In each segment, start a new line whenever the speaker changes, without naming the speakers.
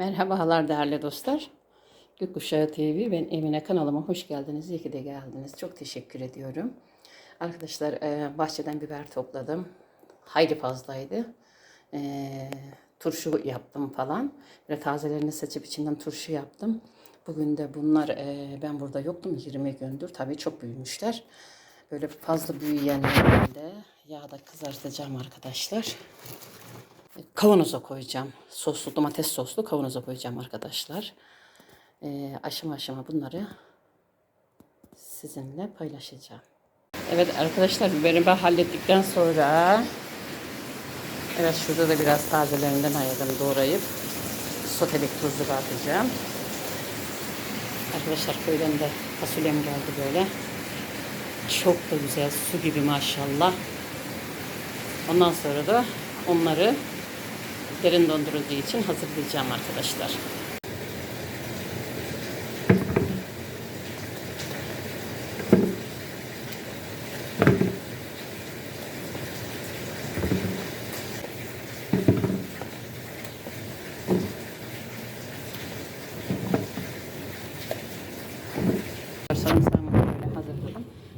Merhabalar değerli dostlar. Gökkuşağı TV ben Emine kanalıma hoş geldiniz. İyi ki de geldiniz. Çok teşekkür ediyorum. Arkadaşlar e, bahçeden biber topladım. Hayli fazlaydı. E, turşu yaptım falan. Böyle tazelerini seçip içinden turşu yaptım. Bugün de bunlar e, ben burada yoktum 20 gündür. Tabii çok büyümüşler. Böyle fazla büyüyenlerini yağda kızartacağım arkadaşlar kavanoza koyacağım. Soslu domates soslu kavanoza koyacağım arkadaşlar. Ee, aşama aşama bunları sizinle paylaşacağım. Evet arkadaşlar biberimi ben hallettikten sonra evet şurada da biraz tazelerinden ayırdım doğrayıp sotelik tuzlu atacağım. Arkadaşlar köyden de fasulyem geldi böyle. Çok da güzel su gibi maşallah. Ondan sonra da onları derin dondurucu için hazırlayacağım arkadaşlar.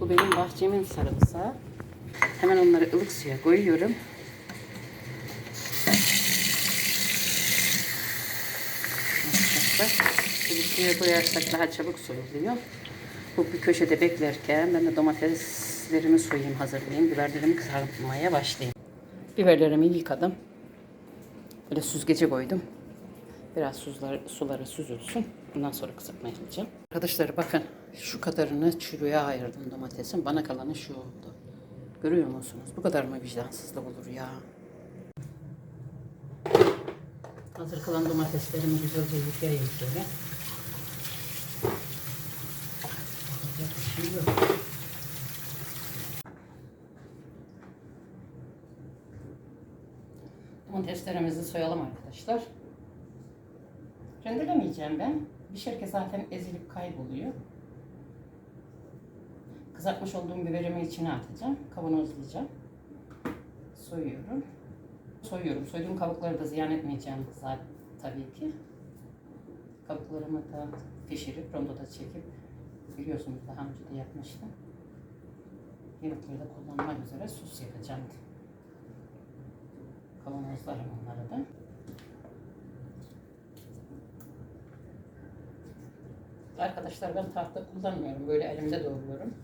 Bu benim bahçemin sarımsağı. Hemen onları ılık suya koyuyorum. Arkadaşlar. Suya koyarsak daha çabuk soyuluyor. Bu bir köşede beklerken ben de domateslerimi soyayım, hazırlayayım. Biberlerimi kızartmaya başlayayım. Biberlerimi yıkadım. Böyle süzgece koydum. Biraz suzlar, suları süzülsün. Bundan sonra kızartmaya alacağım. Arkadaşlar bakın şu kadarını çürüye ayırdım domatesin. Bana kalanı şu oldu. Görüyor musunuz? Bu kadar mı vicdansızlık olur ya? Hazır kalan domateslerimi güzelce yıkayayım şöyle. Domateslerimizi soyalım arkadaşlar. Rendelemeyeceğim ben. Pişerken zaten ezilip kayboluyor. Kızartmış olduğum biberimi içine atacağım. Kavanozlayacağım. Soyuyorum soyuyorum. Soyduğum kabukları da ziyan etmeyeceğim zaten tabii ki. Kabuklarımı da pişirip rondoda çekip biliyorsunuz daha önce de yapmıştım. Yemeklerde kullanmak üzere sos yapacağım. Kavanozlarım onları da. Arkadaşlar ben tahta kullanmıyorum. Böyle elimde doğruyorum.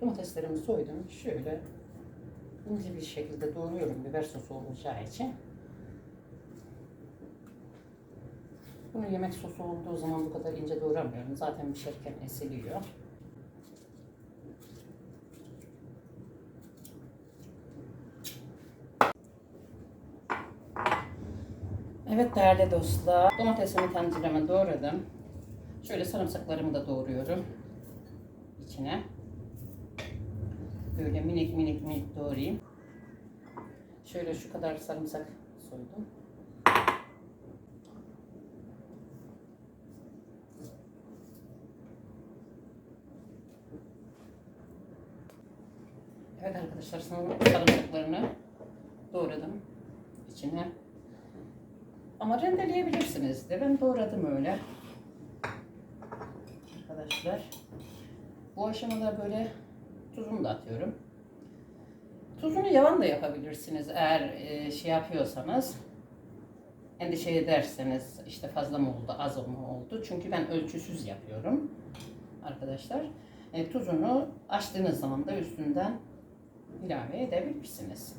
Domateslerimi soydum. Şöyle ince bir şekilde doğruyorum biber sosu olacağı için. Bunu yemek sosu olduğu zaman bu kadar ince doğramıyorum. Zaten pişerken esiliyor. Evet değerli dostlar, domatesimi tencereme doğradım. Şöyle sarımsaklarımı da doğruyorum içine. Böyle minik minik minik doğrayayım. Şöyle şu kadar sarımsak soydum. Evet arkadaşlar sarımsaklarını doğradım içine. Ama rendeleyebilirsiniz de. Ben doğradım öyle. Arkadaşlar. Bu aşamada böyle Tuzunu da atıyorum. Tuzunu yavan da yapabilirsiniz eğer e, şey yapıyorsanız. Endişe ederseniz işte fazla mı oldu, az mı oldu. Çünkü ben ölçüsüz yapıyorum arkadaşlar. E, tuzunu açtığınız zaman da üstünden ilave edebilirsiniz.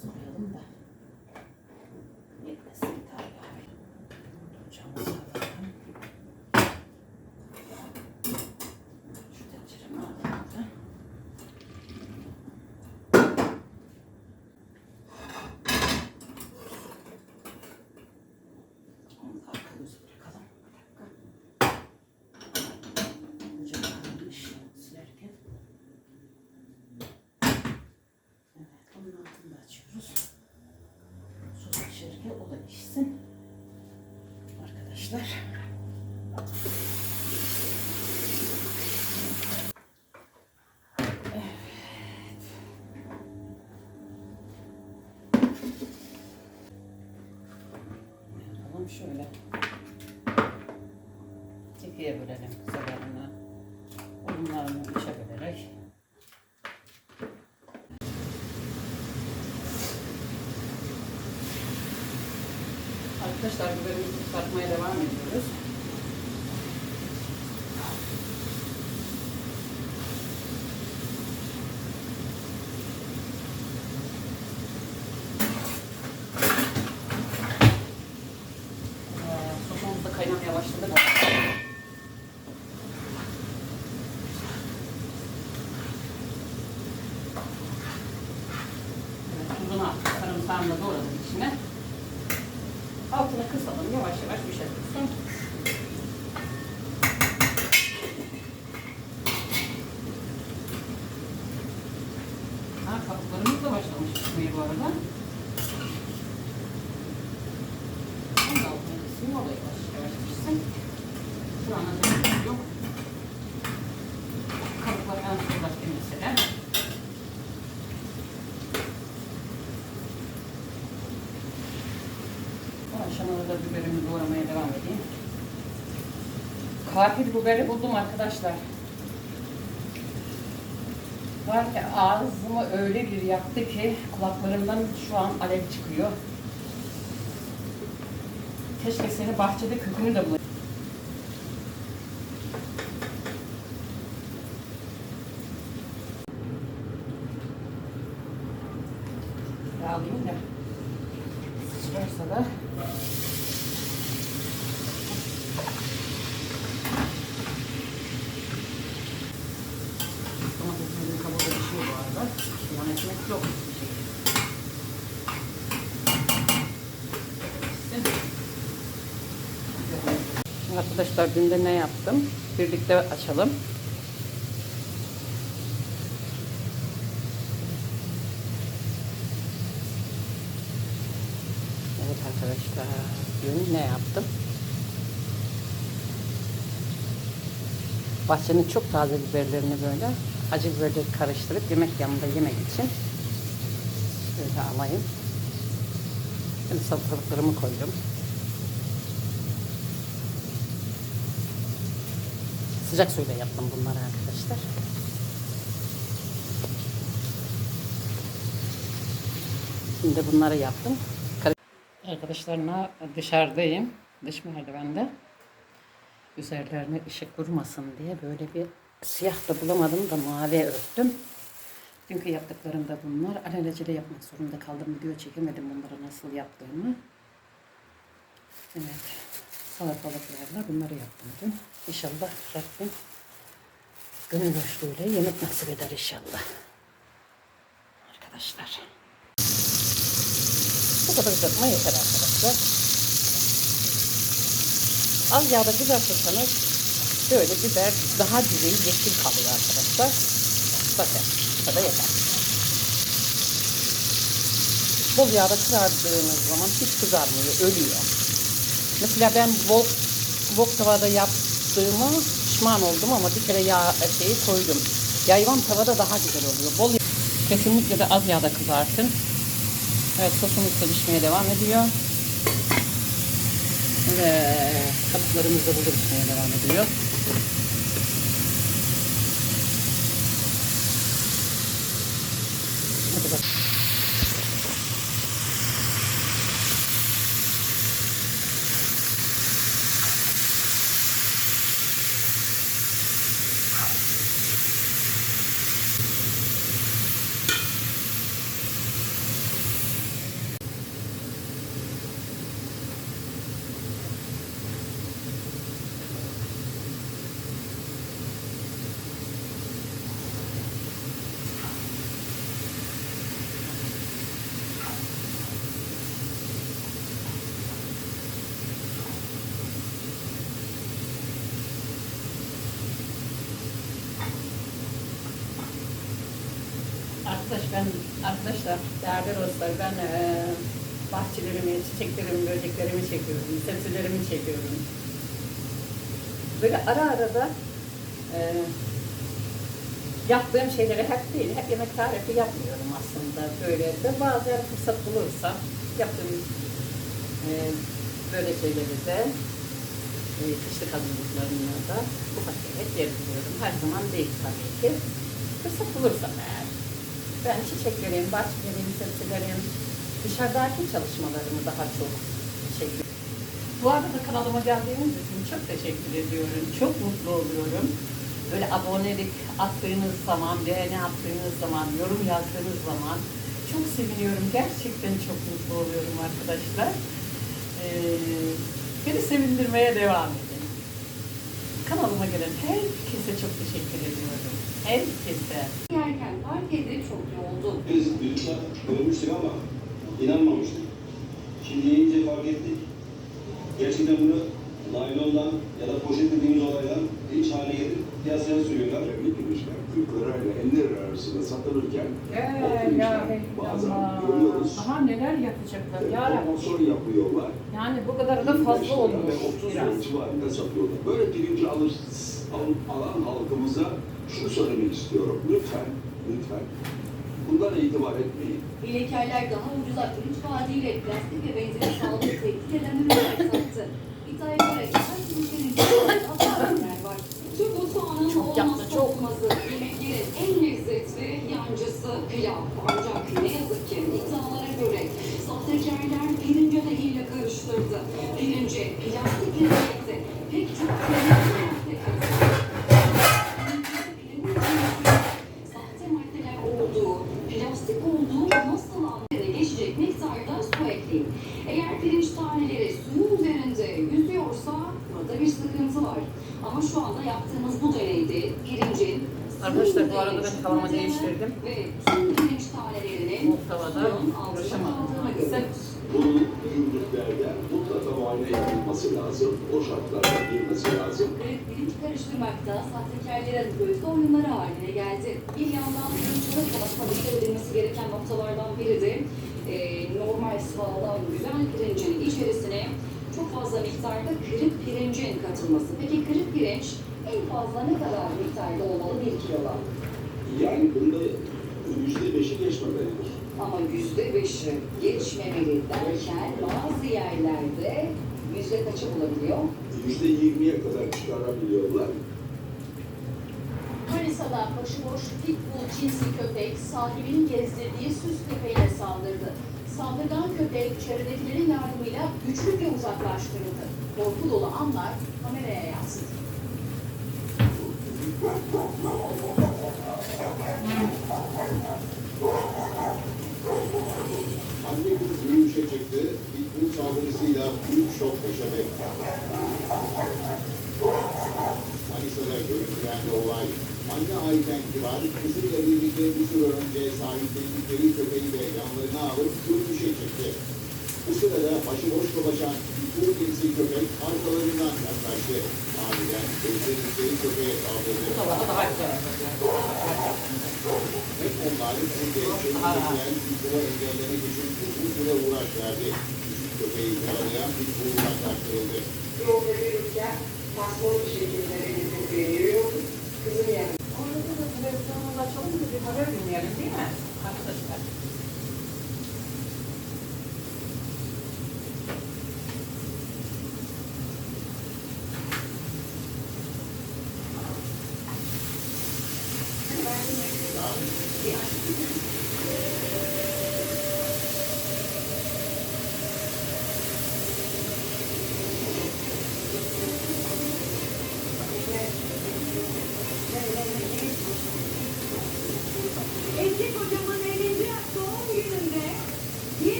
soyalım da yetmesin tabii. Bıçağımızı alalım. Şu tenceremi alalım da. pişsin. Arkadaşlar. Yapalım şöyle. İkiye bölelim kısalarını. Bunlarını üçe bölerek. Arkadaşlar biberimizi kızartmaya devam ediyoruz. Ee, Sosumuz da kaynamaya başladı. Evet, tuzunu attık. Sarımsağını da doğradım içine. Altını kısalım. Yavaş yavaş bir şey tutsun. Ha, kabuklarımız da başlamış pişmeye bu arada. Onun da altını kısayım. O da yavaş yavaş pişsin. Şu an hazır yok. Kabuklar en son başka mesele. Bu aşamada da biberimi doğramaya devam edeyim. Katil biberi buldum arkadaşlar. Var ki ağzımı öyle bir yaktı ki kulaklarımdan şu an alev çıkıyor. Keşke seni bahçede kökünü de bulayım. Alayım da sıçrarsa da Domateslerin kabuğu da pişiyor bu arada. Yan ekmek yok. Arkadaşlar dün de ne yaptım? Birlikte açalım. Evet arkadaşlar dün ne yaptım? Bahçenin çok taze biberlerini böyle acı biberleri karıştırıp yemek yanında yemek için şöyle alayım. Şimdi salatalıklarımı koydum. Sıcak suyla yaptım bunları arkadaşlar. Şimdi bunları yaptım. Arkadaşlar na- dışarıdayım. Dış merdivende. Üzerlerine ışık vurmasın diye böyle bir siyah da bulamadım da mavi örttüm. Dünkü yaptıklarım da bunlar. Alelacele yapmak zorunda kaldım. Video çekemedim bunları nasıl yaptığımı. Evet. Salatalıklarla bunları yaptım dün. İnşallah Rabbim gönül hoşluğuyla yemek nasip eder inşallah. Arkadaşlar. Bu kadar kızartma yeter arkadaşlar. Az yağda kızartırsanız böyle biber daha diri yeşil kalıyor arkadaşlar. Bakın bu kadar yeter. Bol yağda kızardığınız zaman hiç kızarmıyor, ölüyor. Mesela ben wok, wok tavada yaptığımı pişman oldum ama bir kere yağ şeyi koydum. Yayvan tavada daha güzel oluyor. Bol Kesinlikle de az yağda kızartın. Evet sosumuz da pişmeye devam ediyor. Ve kabuklarımız da burada pişmeye devam ediyor. Hadi bak. Arkadaş ben arkadaşlar değerli dostlar ben eee bahçelerimi, çiçeklerimi, böceklerimi çekiyorum, sebzelerimi çekiyorum. Böyle ara ara da e, yaptığım şeyleri hep değil, hep yemek tarifi yapmıyorum aslında. Böyle de bazen fırsat bulursam yaptığım e, böyle şeyleri de e, kışlık hazırlıklarını da ufak tefek yapıyorum. Her zaman değil tabii ki. Fırsat bulursam eğer. Ben çiçeklerim, bahçelerim, sebzelerim, dışarıdaki çalışmalarımı daha çok çekiyorum. Bu arada kanalıma geldiğiniz için çok teşekkür ediyorum. Çok mutlu oluyorum. Böyle abonelik attığınız zaman, beğeni attığınız zaman, yorum yazdığınız zaman çok seviniyorum. Gerçekten çok mutlu oluyorum arkadaşlar. Ee, beni sevindirmeye devam edin. Kanalıma gelen herkese çok teşekkür ediyorum. Herkese.
Yerken fark edip çok yoğuldum.
Biz büyükler görmüştük ama inanmamıştık. Şimdi yiyince fark ettik. Gerçekten bunu naylondan ya da poşet dediğimiz olaydan hiç hale getirip piyasaya sürüyorlar.
Önemli pirinçler 40 lirayla 50 lira arasında satılırken
Ee,
pirinçler bazen görüyoruz.
Daha neler yapacaklar ya Rabbi.
Promosyon yapıyorlar.
Yani bu kadar da
25
fazla olmuş
ve 30
biraz.
lira civarında satıyorlar. Böyle pirinci alır, al- alan halkımıza şunu söylemek istiyorum. Lütfen, lütfen bundan itibar etmeyin.
Hilekarlar daha ucuza pirinç vaadiyle plastik ve benzeri sağlığı tehdit eden ürünler sattı. İddiaya göre her pirinçlerin içinde adaletler var.
Yaptı,
olmazı yemeklerin en lezzetli yancısı pilav. Ancak ne yazık ki iddialara göre sahtekarlar pirince de hile karıştırdı. Pirince plastik yemekte pek çok sahte maddeler olduğu, plastik olduğu nasıl anlamına geçecek miktarda su ekleyin. Eğer pirinç taneleri suyun üzerinde yüzüyorsa burada bir sıkıntı var. Ama şu anda yaptığımız bu deneyde pirincin
Arkadaşlar, bu arada ben tavamı değiştirdim.
Ve tüm pirinç tanelerinin
Bu tavada uğraşamadım
görüyoruz.
Bunun gümrüklerde mutlaka muayene yapılması lazım. O şartlarda girmesi lazım.
Kırık pirinç karıştırmakta sahtekarların gözde oyunları haline geldi. Bir yandan pirinççilik konusunda dikkat edilmesi gereken noktalardan biri de e, normal sıvıdan güzel pirincin içerisine çok fazla miktarda kırık pirincin katılması. Peki kırık pirinç en fazla ne kadar miktarda olmalı bir kiloda?
Yani bunda yüzde beşi geçmemelidir.
Ama yüzde beşi geçmemeli derken bazı yerlerde yüzde kaçı bulabiliyor?
Yüzde yirmiye kadar çıkarabiliyorlar.
Manisa'da başıboş pitbull cinsi köpek sahibinin gezdirdiği süs köpeğine saldırdı. Saldırgan köpek çevredekilerin yardımıyla güçlükle uzaklaştırıldı. Korku dolu anlar kameraya yansıdı.
Anne kız yürüyüşe çıktı. Pitbull saldırısıyla büyük şok yaşadı. Manisa'da görüntülendi olay. Anne Ayten Kibar, kızıyla birlikte bir süre önce sahiplendikleri köpeği de yanlarına alıp yürüyüşe çıktı. Bu sırada başıboş dolaşan Pitbull cinsi köpek arkalarından yaklaştı. Aniden gözledikleri köpeğe saldırdı. Hep onlar hem de çevresinden Pitbull'u engellemek için uzun süre uğraş verdi. Küçük köpeği yaralayan Pitbull uzaklaştırıldı.
yolda yürürken pasmol bir şekilde elinde veriyor. Kızım yani
Orada da televizyonda açalım da bir haber dinleyelim değil mi arkadaşlar?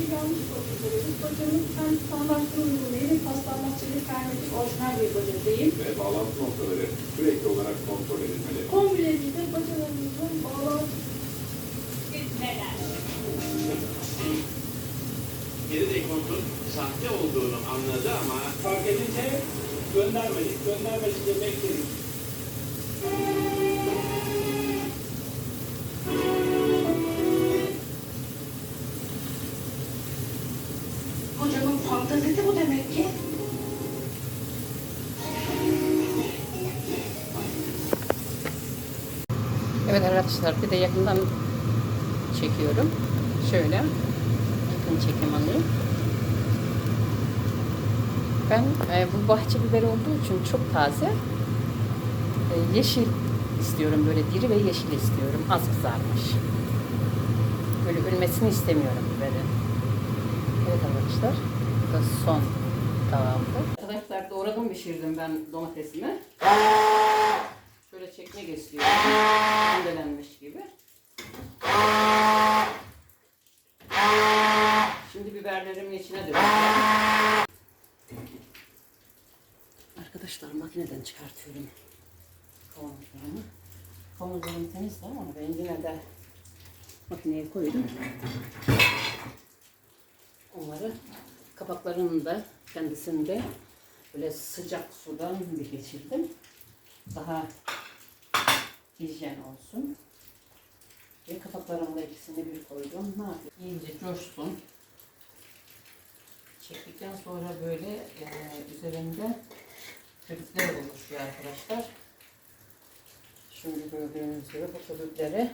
bir yanlış bakıyoruz. Bacanın kendi standartını uygulamayı ve paslanmazçılık vermesi
orijinal bir baca değil.
Ve bağlantı noktaları sürekli olarak kontrol edilmeli.
Kombineliğinde bacalarımızın bağlantı neler?
Geri dekontun sahte olduğunu anladı ama
fark edince göndermedik. Göndermesi de bekledik.
Fantazisi bu demek ki.
Evet arkadaşlar bir de yakından çekiyorum. Şöyle yakın çekim alayım. Ben e, bu bahçe biberi olduğu için çok taze. E, yeşil istiyorum böyle diri ve yeşil istiyorum. Az kızarmış. Böyle ölmesini istemiyorum biberin. Evet arkadaşlar. Da son tavamdı. Arkadaşlar doğradım pişirdim ben domatesimi. Şöyle çekmek istiyorum. Rendelenmiş gibi. Şimdi biberlerimi içine dökeceğim. Arkadaşlar makineden çıkartıyorum kavanozlarımı. Kavanozlarım temizdi ama ben yine de makineye koydum. Onları kapaklarını da kendisinde böyle sıcak sudan bir geçirdim. Daha hijyen olsun. Ve kapaklarımı da ikisini bir koydum. Ne yapayım? İyice coşsun. Çektikten sonra böyle e, üzerinde köpükler oluşuyor arkadaşlar. Şimdi gördüğünüz gibi bu köpükleri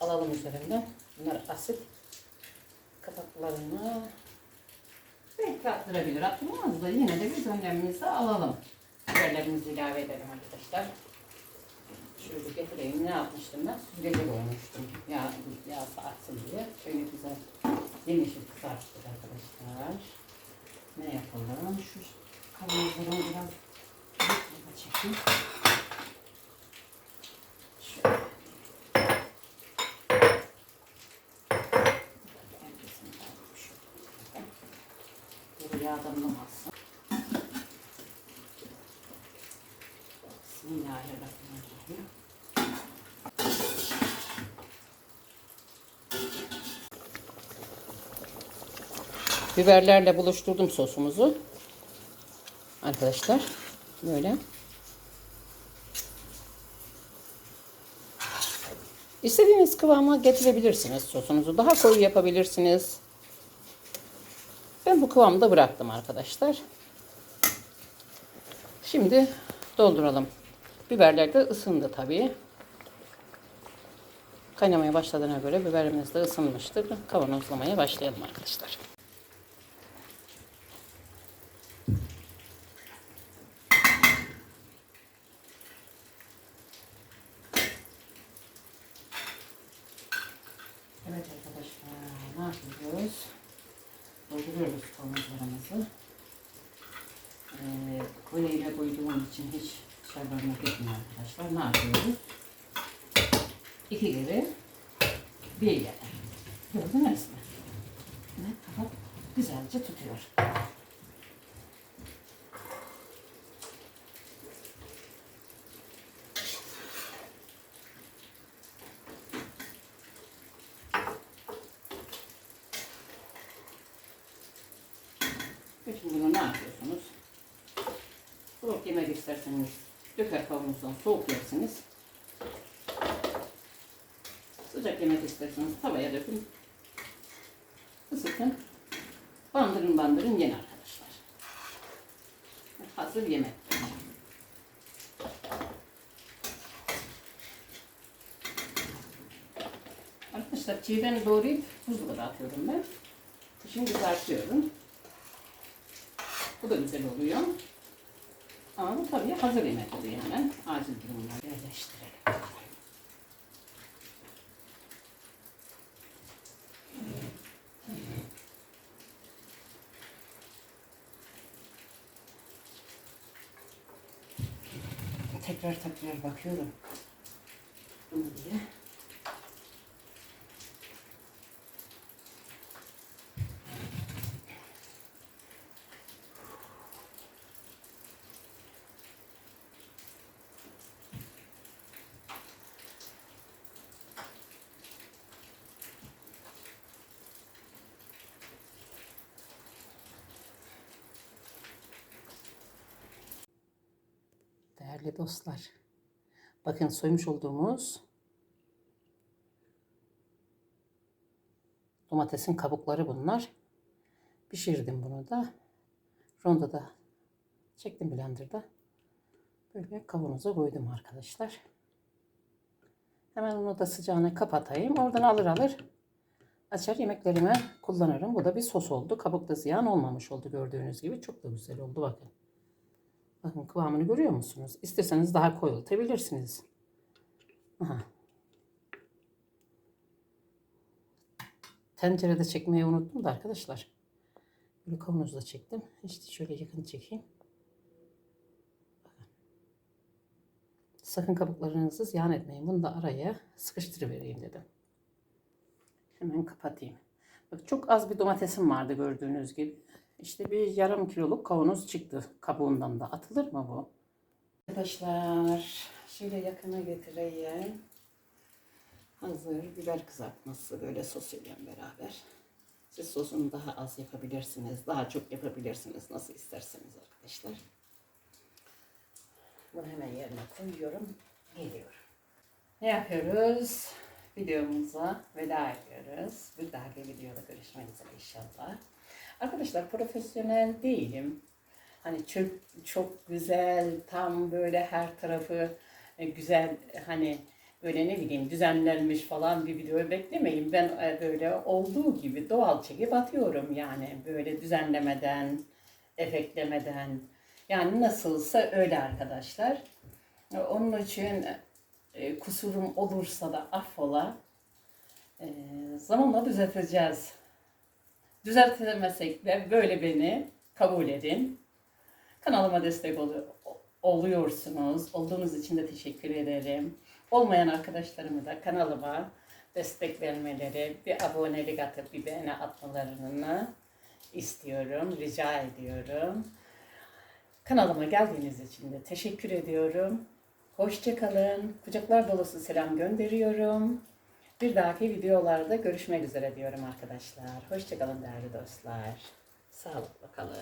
alalım üzerinden. Bunlar asit kapaklarını belki attırabilir. Attırmaz da yine de biz önlemimizi alalım. Biberlerimizi ilave edelim arkadaşlar. Şöyle getireyim. Ne yapmıştım ben? Süzgece koymuştum. Yağ, yağ aksın diye. Şöyle güzel yemyeşil kızarttık arkadaşlar. Ne yapalım? Şu kavanozlarımı biraz bir çekeyim. Böyle yağdanlamasın. Bismillahirrahmanirrahim. Biberlerle buluşturdum sosumuzu. Arkadaşlar böyle. İstediğiniz kıvama getirebilirsiniz sosunuzu. Daha koyu yapabilirsiniz. Bu kıvamda bıraktım arkadaşlar. Şimdi dolduralım. Biberler de ısındı tabii. Kaynamaya başladığına göre biberimiz de ısınmıştır. Kavanozlamaya başlayalım arkadaşlar. Evet arkadaşlar ne yapıyoruz? Dolduruyoruz kavanozlarımızı. Ee, kolyeyle koyduğum için hiç dışarılarına gitmiyor arkadaşlar. Ne yapıyoruz? İki gibi bir yere. Gördünüz mü? Evet, kapak güzelce tutuyor. Bütün bunu ne yapıyorsunuz? Soğuk yemek isterseniz kavanozdan soğuk yersiniz. Sıcak yemek isterseniz tavaya dökün. Isıtın. Bandırın bandırın yen arkadaşlar. Hazır yemek. Arkadaşlar çiğden doğrayıp buzluğa atıyorum ben. Şimdi kızartıyorum. Bu da güzel oluyor. Ama bu tabii hazır yemek oluyor hemen. Acil durumlar yerleştirelim. Tekrar tekrar bakıyorum. Bunu diye. Değerli dostlar. Bakın soymuş olduğumuz domatesin kabukları bunlar. Pişirdim bunu da. Rondoda çektim blenderda. Böyle kavanoza koydum arkadaşlar. Hemen onu da sıcağına kapatayım. Oradan alır alır açar yemeklerime kullanırım. Bu da bir sos oldu. Kabuk da ziyan olmamış oldu gördüğünüz gibi. Çok da güzel oldu bakın. Bakın kıvamını görüyor musunuz? İsterseniz daha koyultabilirsiniz. Aha. Tencerede çekmeyi unuttum da arkadaşlar. Böyle kavanozda çektim. İşte şöyle yakın çekeyim. Sakın kabuklarınızı ziyan etmeyin. Bunu da araya sıkıştırıvereyim dedim. Hemen kapatayım. Bak çok az bir domatesim vardı gördüğünüz gibi. İşte bir yarım kiloluk kavanoz çıktı kabuğundan da. Atılır mı bu? Arkadaşlar şöyle yakına getireyim. Hazır biber kızartması böyle sosuyla beraber. Siz sosunu daha az yapabilirsiniz. Daha çok yapabilirsiniz. Nasıl isterseniz arkadaşlar. Bunu hemen yerine koyuyorum. Geliyorum. Ne yapıyoruz? Videomuza veda ediyoruz. Bir dahaki videoda görüşmek üzere inşallah. Arkadaşlar profesyonel değilim. Hani çok çok güzel, tam böyle her tarafı e, güzel hani böyle ne bileyim düzenlenmiş falan bir video beklemeyin. Ben e, böyle olduğu gibi doğal çekip atıyorum yani böyle düzenlemeden, efektlemeden. Yani nasılsa öyle arkadaşlar. E, Onun için kusurum olursa da affola. Zamanla düzelteceğiz. Düzeltemesek de böyle beni kabul edin. Kanalıma destek olu- oluyorsunuz. Olduğunuz için de teşekkür ederim. Olmayan arkadaşlarımı da kanalıma destek vermeleri, bir abonelik atıp bir beğeni atmalarını istiyorum, rica ediyorum. Kanalıma geldiğiniz için de teşekkür ediyorum. Hoşçakalın. Kucaklar dolusu selam gönderiyorum. Bir dahaki videolarda görüşmek üzere diyorum arkadaşlar. Hoşçakalın değerli dostlar. Sağlıkla kalın.